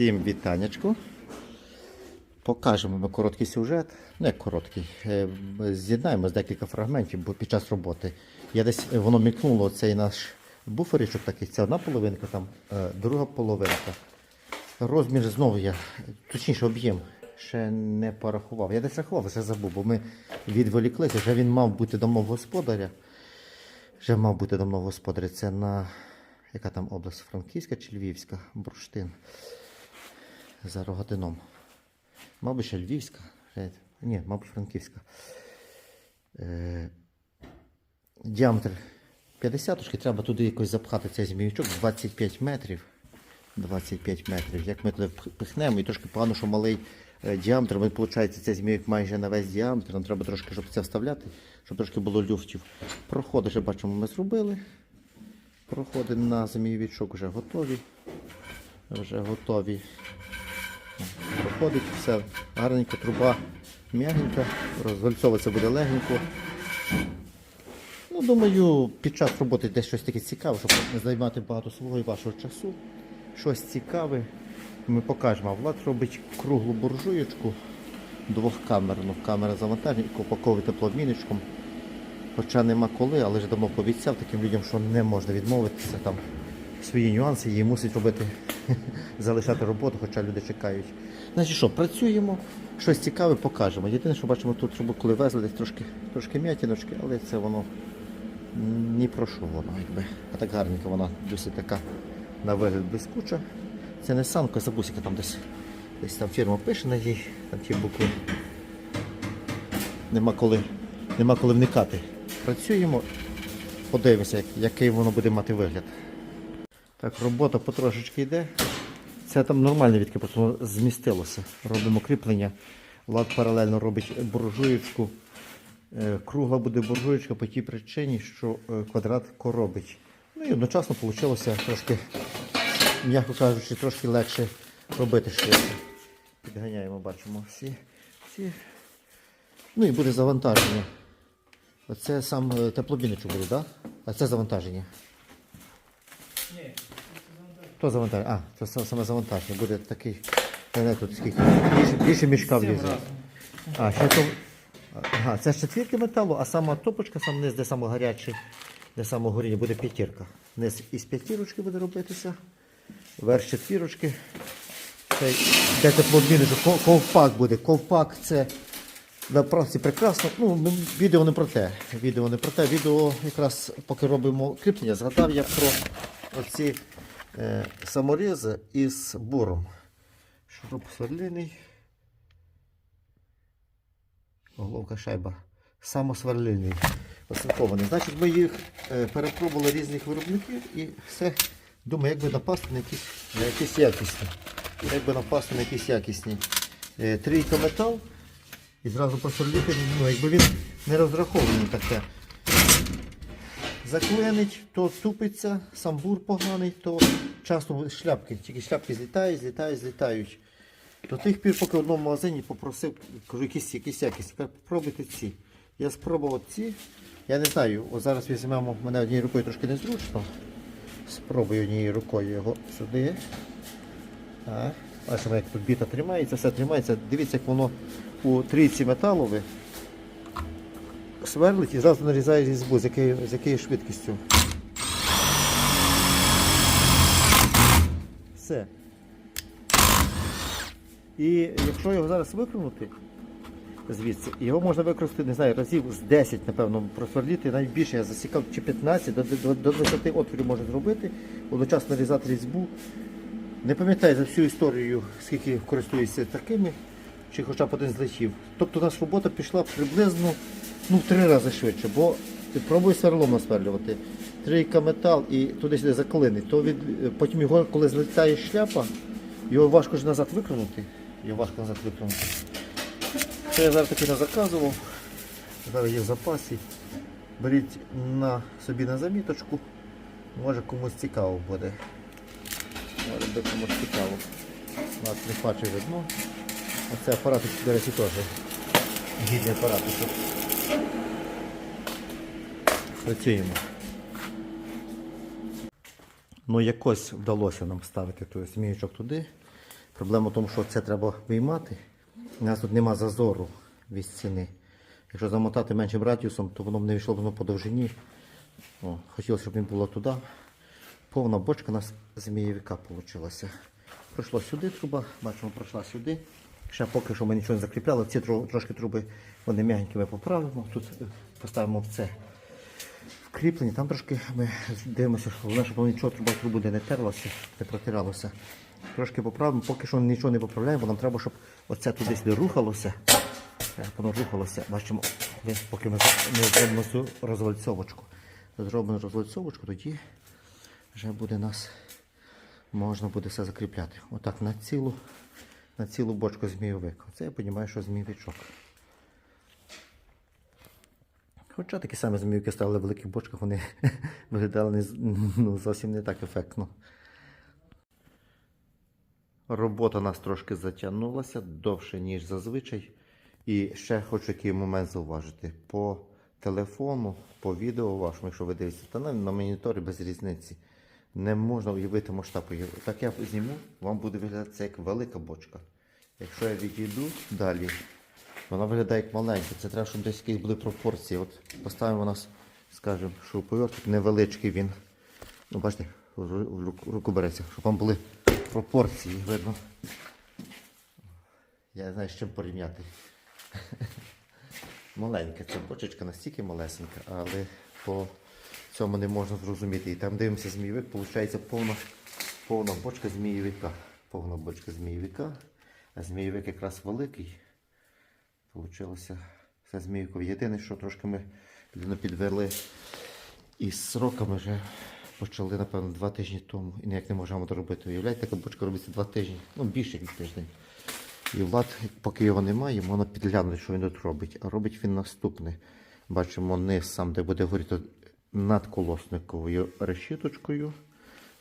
Всім вітанечку. Покажемо ми короткий сюжет. Не короткий. е, З'єднаємо з декілька фрагментів, під час роботи. Я десь е, воно мікнуло цей наш буферичок такий. Це одна половинка, там, е, друга половинка. Розмір знову я, точніше, об'єм ще не порахував. Я десь рахував, вже забув, бо ми відволіклися. Вже він мав бути домогосподаря. Вже мав бути домогосподаря. Це на яка там область? Франківська чи Львівська? Бурштин. За Рогатином. Мабуть, ще Львівська. Ні, мабуть, Франківська. Е, діаметр 50 трошки треба туди якось запхати цей зміючок 25 метрів. 25 метрів. Як ми туди пихнемо, і трошки погано, що малий е, діаметр, виходить, цей змійок майже на весь діаметр. Нам треба трошки, щоб це вставляти, щоб трошки було люфтів. Проходи, вже бачимо, ми зробили. Проходи на змійовичок вже готові. Вже готові. Проходить все гарненько, труба м'ягенька, розвальцовуватися буде легенько. Ну, думаю, під час роботи десь щось таке цікаве, щоб не займати багато свого і вашого часу. Щось цікаве. Ми покажемо. Влад робить круглу буржуєчку двохкамерну. Камера завантаження і упаковує теплообмінничком. Хоча нема коли, але ж давно пообіцяв таким людям, що не можна відмовитися. Там свої нюанси, її мусить робити, залишати роботу, хоча люди чекають. Значить що, працюємо, щось цікаве покажемо. Єдине, що бачимо тут, щоб коли везли, десь трошки, трошки м'ятіночки, але це воно ні про що воно, якби. А так гарненько вона досить така на вигляд блискуча. Це не санка, забусіка там десь. Десь там фірма пише на ній, там ті букви. Нема коли, нема коли вникати. Працюємо, подивимося, як- який воно буде мати вигляд. Так, робота потрошечки йде. Це там нормальне воно змістилося. Робимо кріплення. Влад паралельно робить буржуєчку. Е, Кругла буде буржуєчка по тій причині, що е, квадрат коробить. Ну і одночасно вийшло трошки, м'яко кажучи, трошки легше робити швидше. Підганяємо, бачимо всі. всі. Ну і буде завантаження. Оце сам е, теплобіночок буде, так? Да? А це завантаження. Хто завантаження? А, це сам- саме завантаження. Буде такий. не тут скільки. Більше, більше мішка влізе. А, ще то. Ага, це з четвірки металу, а сама топочка, сам низ, де саме гарячий, де саме горіння, буде п'ятірка. Низ із п'ятірочки буде робитися. Верх четвірочки. Це де теплообмінник, ков- ковпак буде. Ковпак це на праці прекрасно. Ну, відео не про те. Відео не про те. Відео якраз поки робимо кріплення, згадав я про оці е, саморізи із буром. Шуруп сверлиний. Головка шайба. Самосверлильний. Оцинкований. Значить, ми їх е, перепробували різних виробників і все думаю, як би напасти на якісь, на якісні. Як би напасти на якісь якісні. Е, трійка метал. І зразу просверлити, ну, якби він не розрахований таке. Заклинить, то тупиться, сам бур поганий, то часто шляпки, тільки шляпки злітають, злітають, злітають. До тих пір, поки в одному магазині попросив, кажу, якісь, якісь. Кажу, Попробуйте ці. Я спробував ці. Я не знаю, от зараз візьмемо, мене однією рукою трошки незручно. Спробую однією рукою його сюди. Так. Бачимо, як тут біта тримається, все тримається. Дивіться, як воно у трійці металові сверлить і зразу нарізає різьбу, з якою, з якою швидкістю. Все. І якщо його зараз викрунути звідси, його можна використати, не знаю, разів з 10, напевно, просверліти, навіть більше я засікав, чи 15, до, до, до 20 отворів можна зробити, одночасно нарізати різьбу. Не пам'ятаю за всю історію, скільки користуюся такими, чи хоча б один злетів. Тобто у нас робота пішла приблизно ну, в три рази швидше, бо ти пробуй сверлом насверлювати. Трійка метал і туди-сюди заклинить, то від, потім його, коли злітає шляпа, його важко ж назад виконати. Його важко назад виконати. Це я зараз таки не заказував. Зараз є в запасі. Беріть на собі на заміточку. Може комусь цікаво буде. Може би комусь цікаво. Нас не бачить видно. Оце апаратик, до речі, теж гідний апаратик. Працюємо. Ну якось вдалося нам ставити той зміючок туди. Проблема в тому, що це треба виймати. У нас тут нема зазору від стіни. Якщо замотати меншим радіусом, то воно б не йшло воно по довжині. О, хотілося, щоб він було туди. Повна бочка у нас змієвика вийшла. Пройшла сюди труба, бачимо, пройшла сюди. Ще поки що ми нічого не закріпляли. Ці трошки труби вони м'ягенькі ми поправимо. Тут е, поставимо в це вкріплення. Там трошки ми дивимося, головне, щоб нічого труба трубу не терлося, не протиралося. Трошки поправимо, поки що нічого не поправляємо, бо нам треба, щоб оце туди сюди рухалося. Е, Воно рухалося. Бачимо, поки ми не зробимо цю розвальцовочку. Зробимо розвальцовочку, тоді вже буде нас можна буде все закріпляти. Отак на цілу, на цілу бочку змійовик. Оце я розумію, що змійовичок. Хоча такі самі змійовики ставили в великих бочках, вони виглядали не, ну, зовсім не так ефектно. Робота у нас трошки затягнулася довше, ніж зазвичай. І ще хочу який момент зауважити. По телефону, по відео вашому, якщо ви дивитеся, та на моніторі без різниці. Не можна уявити масштаб. Так я зніму, вам буде виглядати це як велика бочка. Якщо я відійду далі, вона виглядає як маленька. Це треба, щоб десь якісь були пропорції. От поставимо у нас, скажімо, шуруповерт невеличкий він. Ну, бачите, руку береться, щоб вам були пропорції, видно. Я не знаю, з чим порівняти. Маленька ця бочечка, настільки малесенька, але по цьому не можна зрозуміти. І там дивимося змійовик, виходить повна, повна бочка змійовика. Повна бочка змійовика. А змійовик якраз великий. Получилося все змійовикове. Єдине, що трошки ми підвели із сроками вже почали, напевно, два тижні тому і ніяк не можемо доробити. Уявляєте, така бочка робиться два тижні, ну більше як тиждень. І Влад, поки його немає, можна підглянути, що він тут робить. А робить він наступне. Бачимо низ сам, де буде горіти над колосниковою решіточкою,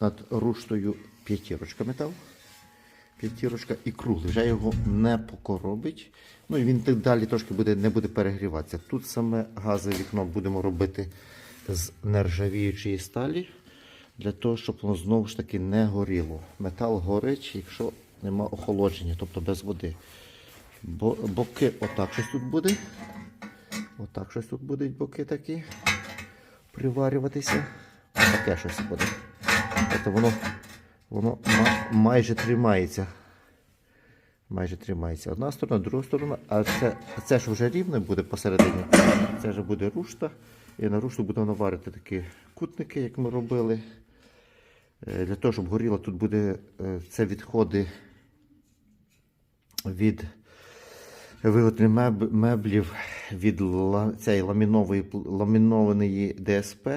над руштою п'ятірочка метал. П'ятірочка і круглий. Вже його не покоробить. Ну і він так далі трошки буде, не буде перегріватися. Тут саме газове вікно будемо робити з нержавіючої сталі, для того, щоб воно знову ж таки не горіло. Метал горить, якщо нема охолодження, тобто без води. Бо, боки отак щось тут буде. Отак щось тут будуть боки такі. Приварюватися. Таке щось буде. Тобто воно, воно майже тримається. Майже тримається одна сторона, друга сторона, а це, це ж вже рівне буде посередині. Це вже буде рушта. І на рушту будемо наварити такі кутники, як ми робили. Е, Для того, щоб горіло, тут буде е, це відходи від виготовлення меб- меблів від цієї ламінової, ламінованої ДСП.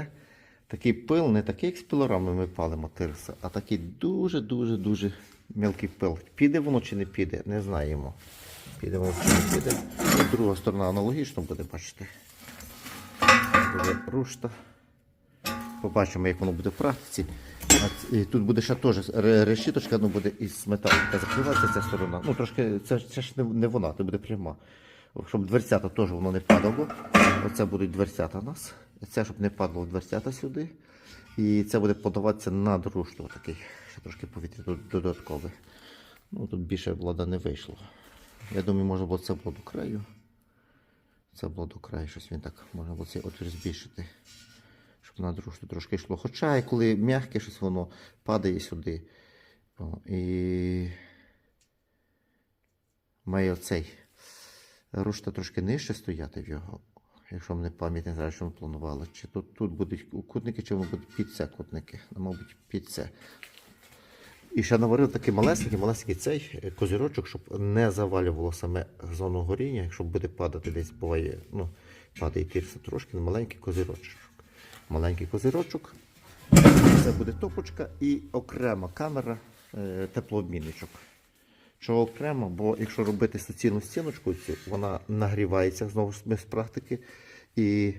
Такий пил, не такий, як з пилорами ми палимо тирса, а такий дуже-дуже-дуже мілкий пил. Піде воно чи не піде, не знаємо. Піде воно чи не піде. Друга сторона аналогічно буде, бачите. Буде рушта. Побачимо, як воно буде в практиці. Тут буде ще теж решіточка, ну буде із металу така закриватися ця сторона. Ну трошки це, це ж не, не вона, це буде пряма. Щоб дверцята теж воно не падало. Оце будуть дверцята у нас. Це щоб не падало дверцята сюди. І це буде подаватися на друшту. Такий, ще трошки повітря додаткове. Ну тут більше влада не вийшло. Я думаю, можна було це було до краю. Це було до краю, щось він так можна було цей отвір збільшити щоб на дружку трошки йшло. Хоча і коли м'яке щось воно падає сюди. О, і має оцей рушта трошки нижче стояти в його. Якщо мене пам'ять не знаю, що ми планували. Чи тут, тут будуть кутники, чи будуть під це кутники. Ну, мабуть, під це. І ще наварив такий малесенький, малесенький цей е, козирочок, щоб не завалювало саме зону горіння, якщо буде падати десь буває, ну, падає тирса трошки, маленький козирочок. Маленький козирочок. Це буде топочка і окрема камера е, теплообмінничок. Чого окремо, бо якщо робити суцільну стіночку, вона нагрівається знову з практики. І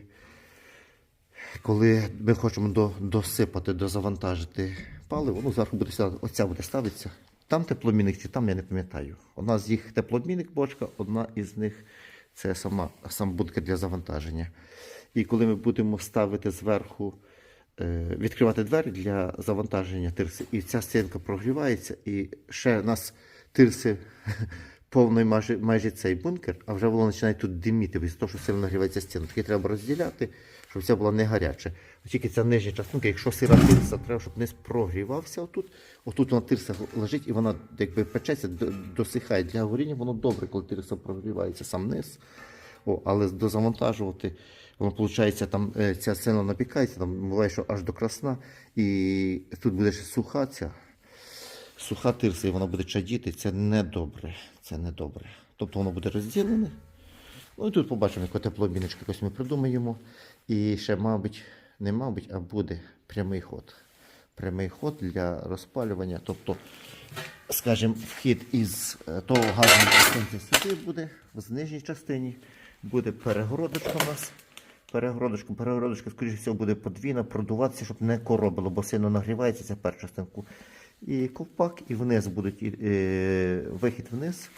коли ми хочемо до, досипати, дозавантажити паливо, ну зверху буде сюди, оця буде ставитися. Там теплообмінник чи там я не пам'ятаю. Одна з їх теплообмінник бочка, одна із них це сама сам будка для завантаження. І коли ми будемо ставити зверху, е, відкривати двері для завантаження тирси, і ця стінка прогрівається, і ще у нас тирси повний майже, майже цей бункер, а вже воно починає тут диміти, від того, що сильно нагрівається стіна. Таке треба розділяти, щоб це було не гаряче. Тільки ця нижня частинка, якщо сира тирса, треба, щоб не прогрівався отут. Отут вона тирса лежить і вона якби печеться, досихає. Для горіння воно добре, коли тирса прогрівається сам низ. О, але дозавантажувати, воно виходить, там е, ця сцена напікається, там буває, що аж до красна, і тут буде ще суха ця. Суха тирса, і вона буде чадіти, це не добре. Це не добре. Тобто воно буде розділене. Ну і тут побачимо, яке теплообміночка якось ми придумаємо. І ще, мабуть, не мабуть, а буде прямий ход. Прямий ход для розпалювання. Тобто, скажімо, вхід із е, того газу сюди буде, в нижній частині буде перегородочка у нас. Перегородочка, перегородочка, скоріше всього, буде подвійна, продуватися, щоб не коробило, бо сильно нагрівається ця перша частинку. І ковпак, і вниз буде е, вихід вниз,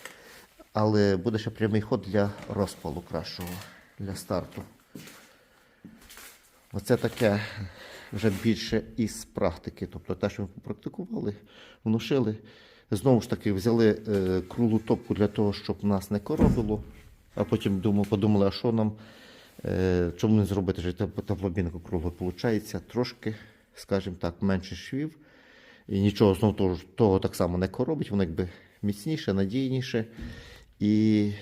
але буде ще прямий ход для розпалу кращого, для старту. Оце таке вже більше із практики. Тобто те, що ми попрактикували, внушили. Знову ж таки, взяли е, круглу топку для того, щоб нас не коробило. А потім думали, подумали, а що нам, чому не зробити ж теплобінку круглу. Получається трошки, скажімо так, менше швів. І нічого знову того, того так само не коробить, воно якби міцніше, надійніше і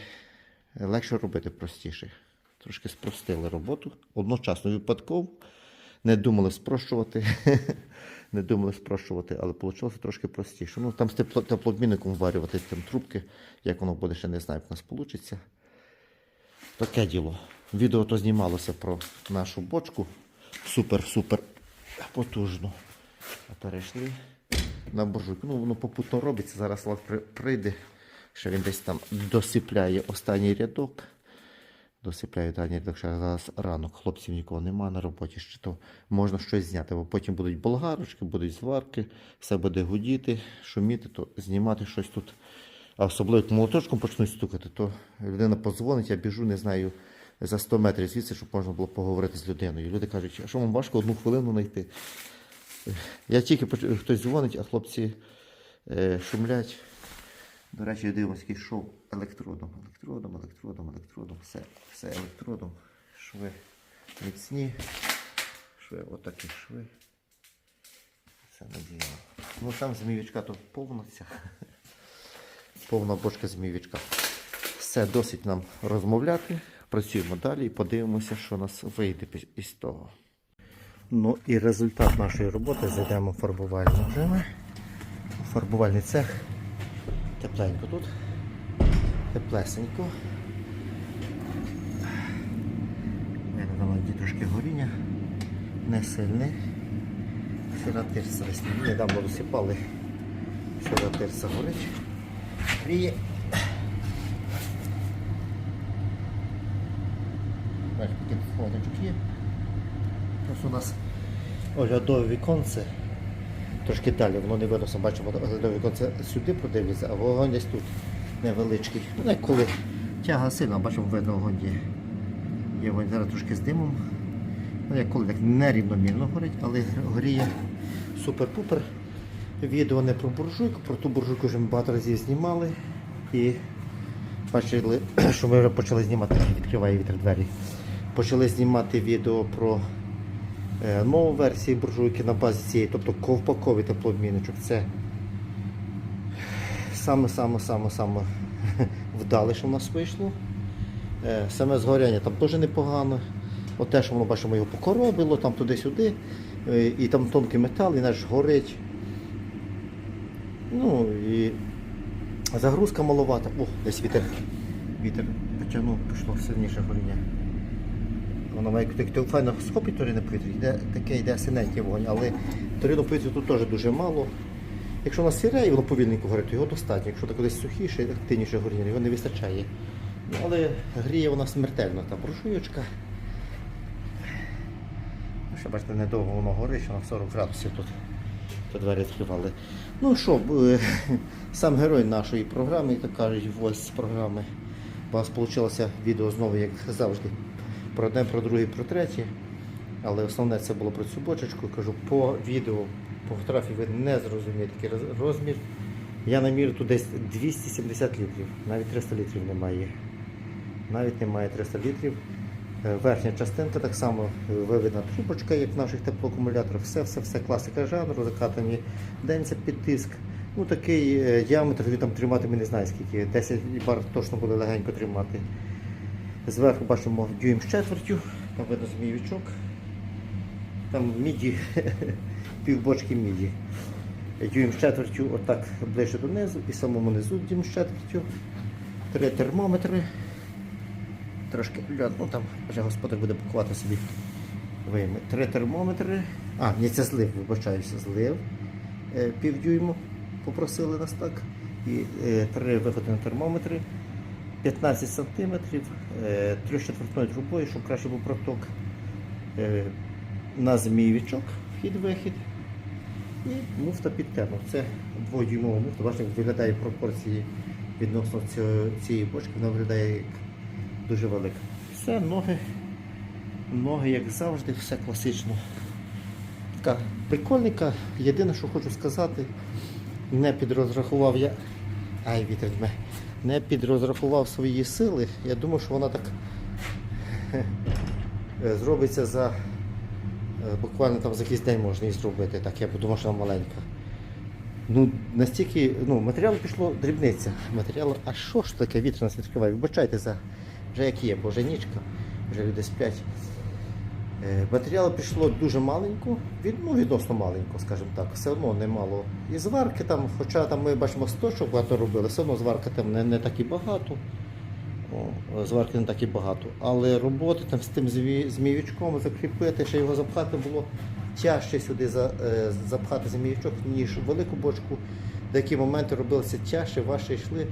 легше робити простіше. Трошки спростили роботу. Одночасно випадково. Не думали спрощувати. не думали спрощувати, але вийшло трошки простіше. Ну, там з тепло, теплообмінником варювати там трубки, як воно буде, ще не знаю, як у нас вийде. Таке діло. Відео то знімалося про нашу бочку. Супер-супер потужно. А перейшли на буржуйку. Ну, воно попутно робиться. Зараз при- прийде, що він десь там досипляє останній рядок. Досипляє останній рядок, що зараз ранок. Хлопців нікого немає на роботі, ще то можна щось зняти, бо потім будуть болгарочки, будуть зварки, все буде гудіти, шуміти, то знімати щось тут. А особливо як молоточком почнуть стукати, то людина подзвонить, я біжу, не знаю, за 100 метрів звідси, щоб можна було поговорити з людиною. Люди кажуть, а що вам важко одну хвилину знайти? Я тільки поч- хтось дзвонить, а хлопці е, шумлять. До речі, дивимося який шоу електродом. Електродом, електродом, електродом. Все, все електродом. Шви міцні. Шви, отакі шви. Це надіємо. Ну там зміючка то повна ця. Повна бочка зміючка. Все, досить нам розмовляти. Працюємо далі і подивимося, що нас вийде із того. Ну і результат нашої роботи зайдемо в фарбувальну режими. Фарбувальний цех. Тепленько тут. Теплесенько. Виглядало ді трошки горіння. Не сильне. Сира тирса десь недавно досипали. Сира тирса горить. Бачите, такий. Ось у нас оглядове віконце. Трошки далі, воно не видно, бачимо, оглядове віконце сюди продивиться, а вогонь десь тут невеличкий. Ну, коли тяга сильна, бачимо, видно вогонь є. Є вогонь зараз трошки з димом. Ну, як коли так нерівномірно горить, але горіє супер-пупер. Відео не про буржуйку, про ту буржуйку вже ми багато разів знімали. І бачили, що ми вже почали знімати, відкриває вітер двері. Почали знімати відео про е, нову версію буржуйки на базі цієї, тобто ковпаковий теплообмінничок. Це саме-саме-саме-саме вдале, що в нас вийшло. Е, Саме згоряння там теж непогано. От те, що воно бачимо, його покоробило, там туди-сюди, е, і там тонкий метал, і наш горить. Ну і загрузка маловата. О, десь вітер. Вітер потягнув, пішло сильніше горіння. Воно має так файно схопить торіне повітря, йде, таке йде синенький вогонь, але торіну повітря тут теж дуже мало. Якщо у нас сіре і воно повільненько горить, то його достатньо. Якщо так десь сухіше, активніше горіння, його не вистачає. Ну, але гріє вона смертельно, та буржуєчка. Ну, Ще бачите, недовго воно горить, що на 40 градусів тут, тут двері відкривали. Ну що, е, сам герой нашої програми, так кажуть, ось з програми. У вас вийшло відео знову, як завжди, про одне, про друге, про третє. Але основне це було про цю бочечку. Кажу, по відео, по фотографії ви не зрозумієте який розмір. Я намірю тут десь 270 літрів, навіть 300 літрів немає. Навіть немає 300 літрів. Е, Верхня частинка так само е, виведена трубочка, як в наших теплоакумуляторах. Все, все, все класика жанру, закатані денця під тиск. Ну такий е, діаметр він там тримати ми не знаю скільки. 10 бар точно буде легенько тримати. Зверху бачимо дюйм з четвертю, там видно змійовичок. Там міді, півбочки міді. Дюйм з четвертю, отак ближче донизу і самому низу дюйм з четвертю. Три термометри. Трошки льод, ну там вже господар буде пакувати собі. Вийме. Три термометри. А, ні, це злив, вибачаюся, злив. Е, півдюйму попросили нас так. І е, три виходи на термометри. 15 сантиметрів, е, трьохчетвертною трубою, щоб краще був проток. Е, на змійовичок, вхід-вихід. І муфта під термо. Це дводюймова муфта. Бачите, як виглядає пропорції відносно цієї бочки, вона виглядає як дуже велика. Все, ноги, ноги, як завжди, все класично. Така прикольника. Єдине, що хочу сказати, не підрозрахував я. Ай, вітер дме. Не підрозрахував свої сили. Я думав, що вона так е, зробиться за е, буквально там за якийсь день можна її зробити. Так, я подумав, що вона маленька. Ну, настільки, ну, матеріалу пішло дрібниця. Матеріалу, а що ж таке вітер нас? Вибачайте за вже як є, бо вже нічка, вже люди сплять. Е, Матеріалу пішло дуже маленько, ну, відносно маленько, скажімо так, все одно немало. І зварки там, хоча там ми бачимо 100, що багато робили, все одно зварка там не, не так і багато. О, зварки не так і багато. Але роботи там з тим змі- змійовичком закріпити, ще його запхати було тяжче сюди за, е, запхати змійовичок, ніж велику бочку. Деякі моменти робилися тяжче, важче йшли.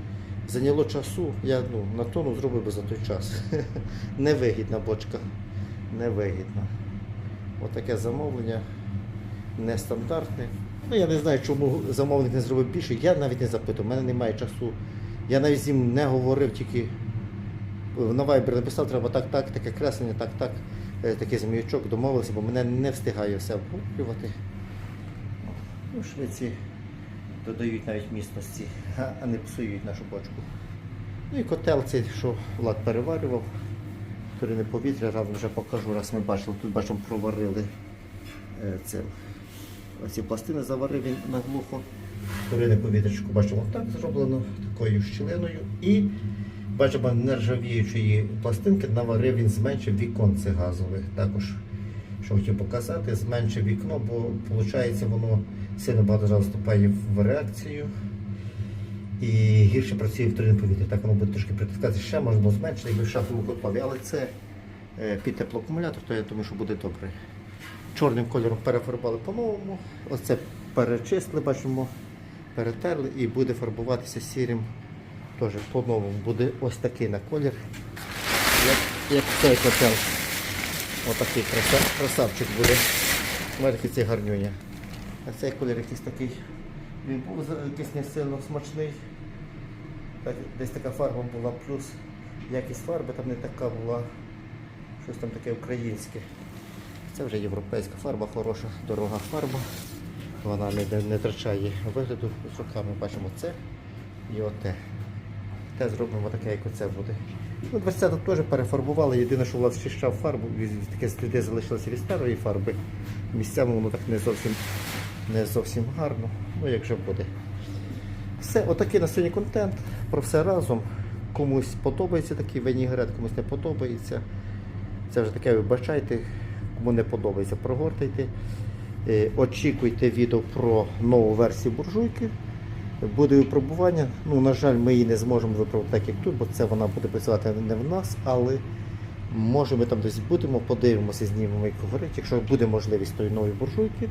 Зайняло часу, я ну, на тону зробив би за той час. Невигідна бочка. Невигідна. Отаке замовлення нестандартне. Ну, я не знаю, чому замовник не зробив більше. Я навіть не запитував, у мене немає часу. Я навіть з ним не говорив, тільки на Viber написав, треба так, так, таке креслення, так, так, е, такий зміючок, домовився, бо мене не встигає все обговорювати. Ну, швидці додають навіть міцності, а не псують нашу бочку. Ну і котел цей, що Влад переварював, турине повітря, разом вже покажу, раз ми бачили, тут бачимо, проварили е, це. Оці пластини заварив він наглухо. Турине повітрячку бачимо так зроблено, такою щілиною. І бачимо нержавіючої пластинки наварив він зменшив віконце газове. Також, що хотів показати, зменшив вікно, бо виходить, воно сильно багато вступає в реакцію. І гірше працює вторинне повітря. Так воно буде трошки притискатися. Ще можна було зменшити, якби в котлові, але це е, під теплоакумулятор, то я думаю, що буде добре. Чорним кольором перефарбували по-новому. Оце перечистили, бачимо, перетерли і буде фарбуватися сірим. Теж по-новому буде ось такий на колір. Як, як цей котел. Отакий краса, красавчик буде. Смотрите, цей гарнюня. А цей колір якийсь такий. Він був якийсь не сильно смачний. Десь така фарба була, плюс якість фарби там не така була. Щось там таке українське. Це вже європейська фарба, хороша, дорога фарба. Вона не, не, втрачає вигляду. З руками бачимо це і оте. Те зробимо таке, як оце буде. Ну, 20 теж перефарбували. Єдине, що Влад щищав фарбу, таке сліди залишилися від старої фарби. Місцями воно так не зовсім, не зовсім гарно. Ну, як же буде. Все, отакий на сьогодні контент. Про все разом. Комусь подобається такий винігрет, комусь не подобається. Це вже таке вибачайте, кому не подобається, прогортайте. Е, Очікуйте відео про нову версію буржуйки. Буде випробування. Ну, на жаль, ми її не зможемо випробувати так, як тут, бо це вона буде працювати не в нас, але може ми там десь будемо, подивимося, знімемо, як говорить, якщо буде можливість тої нової буржуйки.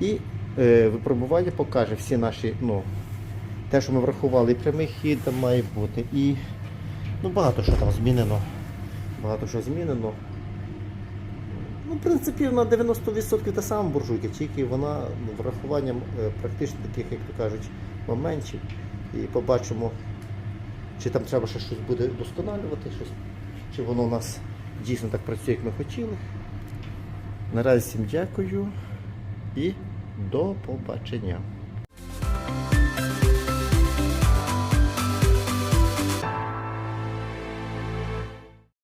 І е, випробування покаже всі наші, ну, те, що ми врахували, і прямий хід там має бути, і ну, багато що там змінено. Багато що змінено. Ну, в принципі, на 90% та сама буржуйка, тільки вона ну, врахуванням е, практично таких, як то кажуть, моментів. І побачимо, чи там треба ще щось буде досконалювати, щось, чи воно у нас дійсно так працює, як ми хотіли. Наразі всім дякую і до побачення.